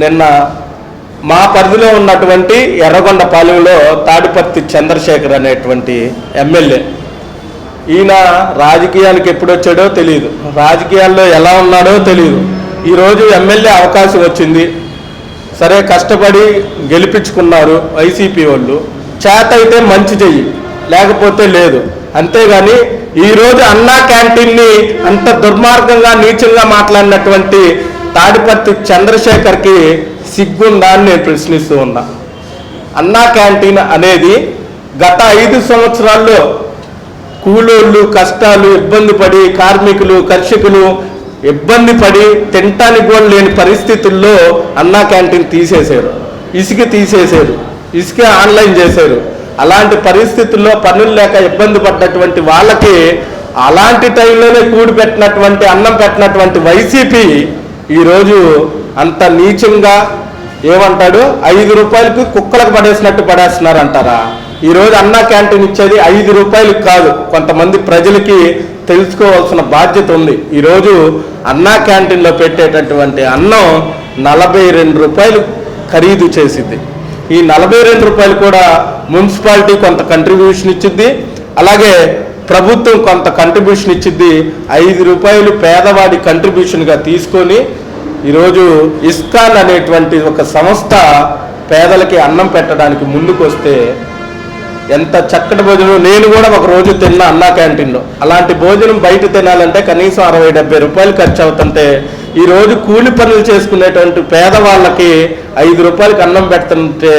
నిన్న మా పరిధిలో ఉన్నటువంటి ఎర్రగొండ పాలెంలో తాడిపత్తి చంద్రశేఖర్ అనేటువంటి ఎమ్మెల్యే. ఈయన రాజకీయానికి ఎప్పుడు వచ్చాడో తెలియదు రాజకీయాల్లో ఎలా ఉన్నాడో తెలియదు ఈరోజు ఎమ్మెల్యే అవకాశం వచ్చింది. సరే కష్టపడి గెలిపించుకున్నారు వైసీపీ వాళ్ళు. చేత అయితే మంచి చెయ్యి లేకపోతే లేదు. అంతేగాని ఈరోజు అన్నా క్యాంటీన్ని అంత దుర్మార్గంగా నీచంగా మాట్లాడినటువంటి తాడిపత్రి చంద్రశేఖర్కి సిగ్గుందా అని నేను ప్రశ్నిస్తూ ఉన్నా. అన్నా క్యాంటీన్ అనేది గత ఐదు సంవత్సరాల్లో కూలోళ్ళు కష్టాలు ఇబ్బంది పడి కార్మికులు కర్షకులు ఇబ్బంది పడి తినటానికి కూడా లేని పరిస్థితుల్లో అన్నా క్యాంటీన్ తీసేశారు. ఇసుక తీసేశారు. ఇసుక ఆన్లైన్ చేశారు. అలాంటి పరిస్థితుల్లో పనులు లేక ఇబ్బంది పడ్డటువంటి వాళ్ళకి అలాంటి టైంలోనే కూడి పెట్టినటువంటి అన్నం పెట్టినటువంటి వైసీపీ ఈరోజు అంత నీచంగా ఏమంటాడు? ఐదు రూపాయలకి కుక్కలకు పడేసినట్టు పడేస్తున్నారు అంటారా ఈరోజు అన్నా క్యాంటీన్ ఇచ్చేది ఐదు రూపాయలు కాదు. కొంతమంది ప్రజలకి తెలుసుకోవాల్సిన బాధ్యత ఉంది. ఈరోజు అన్నా క్యాంటీన్లో పెట్టేటటువంటి అన్నం నలభై రెండు రూపాయలు ఖరీదు చేసింది. ఈ నలభై రెండు రూపాయలు కూడా మున్సిపాలిటీ కొంత కంట్రిబ్యూషన్ ఇచ్చింది అలాగే ప్రభుత్వం కొంత కంట్రిబ్యూషన్ ఇచ్చింది ఐదు రూపాయలు పేదవాడి కంట్రిబ్యూషన్గా తీసుకొని ఈరోజు ఇస్కాన్ అనేటువంటి ఒక సంస్థ పేదలకి అన్నం పెట్టడానికి ముందుకొస్తే ఎంత చక్కటి భోజనం. నేను కూడా ఒక రోజు తిన్నా అన్నా క్యాంటీన్లో. అలాంటి భోజనం బయట తినాలంటే కనీసం అరవై డెబ్బై రూపాయలు ఖర్చు అవుతుంటే ఈరోజు కూలి పనులు చేసుకునేటువంటి పేదవాళ్ళకి ఐదు రూపాయలకి అన్నం పెడుతుంటే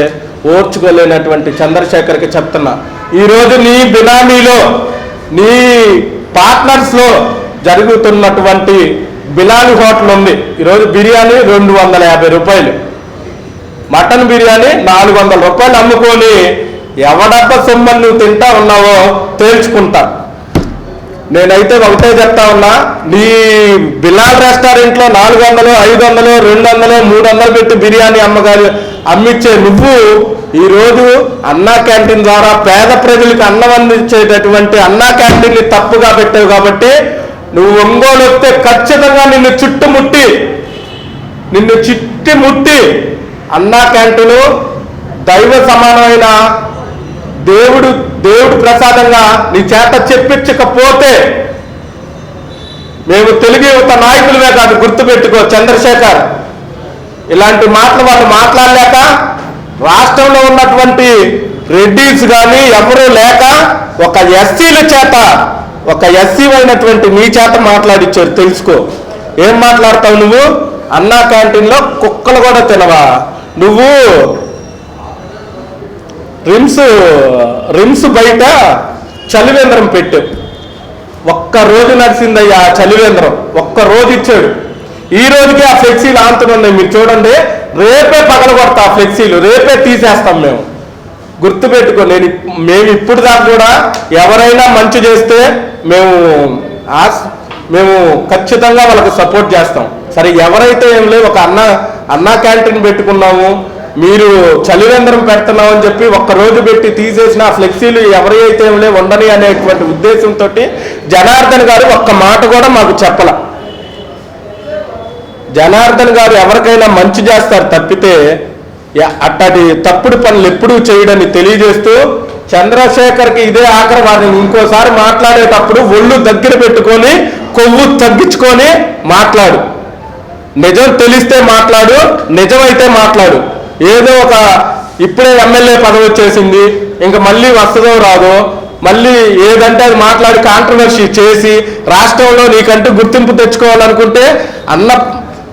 ఓర్చుకోలేనటువంటి చంద్రశేఖర్కి చెప్తున్నా. ఈరోజు నీ బినామీలో నీ పార్ట్నర్స్లో జరుగుతున్నటువంటి బిలాలి హోటల్ ఉంది. ఈరోజు బిర్యానీ రెండు వందల యాభై రూపాయలు. మటన్ బిర్యానీ నాలుగు వందల రూపాయలు అమ్ముకొని ఎవడబ్బ సొమ్మని నువ్వు తింటా ఉన్నావో తేల్చుకుంటా. నేనైతే ఒకటే చెప్తా ఉన్నా నీ బిలాల్ రెస్టారెంట్లో నాలుగు వందలు ఐదు వందలు రెండు వందలు మూడు వందలు పెట్టి బిర్యానీ అమ్మగారు అమ్మిచ్చే నువ్వు ఈరోజు అన్నా క్యాంటీన్ ద్వారా పేద ప్రజలకు అన్నం అందించేటటువంటి అన్నా క్యాంటీన్ని తప్పుగా పెట్టావు కాబట్టి నువ్వు ఒంగోలు వస్తే ఖచ్చితంగా నిన్ను చుట్టుముట్టి నిన్ను చుట్టుముట్టి అన్నా క్యాంటీను దైవ సమానమైన దేవుడు దేవుడు ప్రసాదంగా నీ చేత చెప్పించకపోతే మేము తెలుగు యువత నాయకులమే కాదు గుర్తుపెట్టుకో చంద్రశేఖర్. ఇలాంటి మాటలు వాళ్ళు మాట్లాడలేక రాష్ట్రంలో ఉన్నటువంటి రెడ్డిస్ కానీ ఎవరూ లేక ఒక ఎస్సీల చేత ఒక ఎస్సీ అయినటువంటి నీ చేత మాట్లాడిచ్చారు తెలుసుకో. ఏం మాట్లాడతావు నువ్వు? అన్నా క్యాంటీన్లో కుక్కలు కూడా తినవా? నువ్వు రిమ్స్ రిమ్స్ బయట చలివేంద్రం పెట్టు. ఒక్క రోజు నడిచిందయ్యా చలివేంద్రం. ఒక్క రోజు ఇచ్చాడు. ఈ రోజుకి ఆ ఫ్లెక్సీలు ఆంతున్నాయి మీరు చూడండి రేపే పగలగొడతా ఫ్లెక్సీలు రేపే తీసేస్తాం మేము. గుర్తుపెట్టుకో నేను మేము ఇప్పుడు దాకా కూడా ఎవరైనా మంచి చేస్తే మేము ఆస్ మేము ఖచ్చితంగా వాళ్ళకి సపోర్ట్ చేస్తాం. సరే ఎవరైతే ఏం లేదు ఒక అన్న అన్నా క్యాంటీన్ పెట్టుకున్నాము మీరు చలివేంద్రం పెడుతున్నామని చెప్పి ఒక్క రోజు పెట్టి తీసేసిన ఆ ఫ్లెక్సీలు ఎవరైతే ఏం లేవు ఉండని అనేటువంటి ఉద్దేశంతో జనార్దన్ గారు ఒక్క మాట కూడా మాకు చెప్పల. జనార్దన్ గారు ఎవరికైనా మంచి చేస్తారు తప్పితే అట్టటి తప్పుడు పనులు ఎప్పుడూ చేయడని తెలియజేస్తూ చంద్రశేఖర్కి ఇదే ఆఖరి వారిని ఇంకోసారి మాట్లాడేటప్పుడు ఒళ్ళు దగ్గర పెట్టుకొని కొవ్వు తగ్గించుకొని మాట్లాడు. నిజం తెలిస్తే మాట్లాడు నిజమైతే మాట్లాడు. ఏదో ఒక ఇప్పుడే ఎమ్మెల్యే పదవి వచ్చేసింది ఇంకా మళ్ళీ వస్తుందో రాదో మళ్ళీ ఏదంటే అది మాట్లాడి కాంట్రవర్సీ చేసి రాష్ట్రంలో నీకంటూ గుర్తింపు తెచ్చుకోవాలనుకుంటే అన్న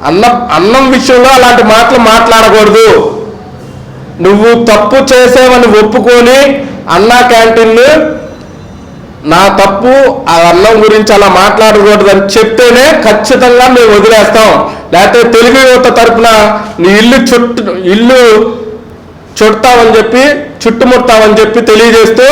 అన్న అన్నం విషయంలో అలాంటి మాటలు మాట్లాడకూడదు. నువ్వు తప్పు చేసావని ఒప్పుకొని అన్నా క్యాంటీన్ నా తప్పు ఆ అన్నం గురించి అలా మాట్లాడకూడదని చెప్తేనే ఖచ్చితంగా మేము వదిలేస్తాం. లేకపోతే తెలుగు యువత తరపున నీ ఇల్లు చుట్టు ఇల్లు చుడతామని చెప్పి చుట్టుముడతామని చెప్పి తెలియజేస్తూ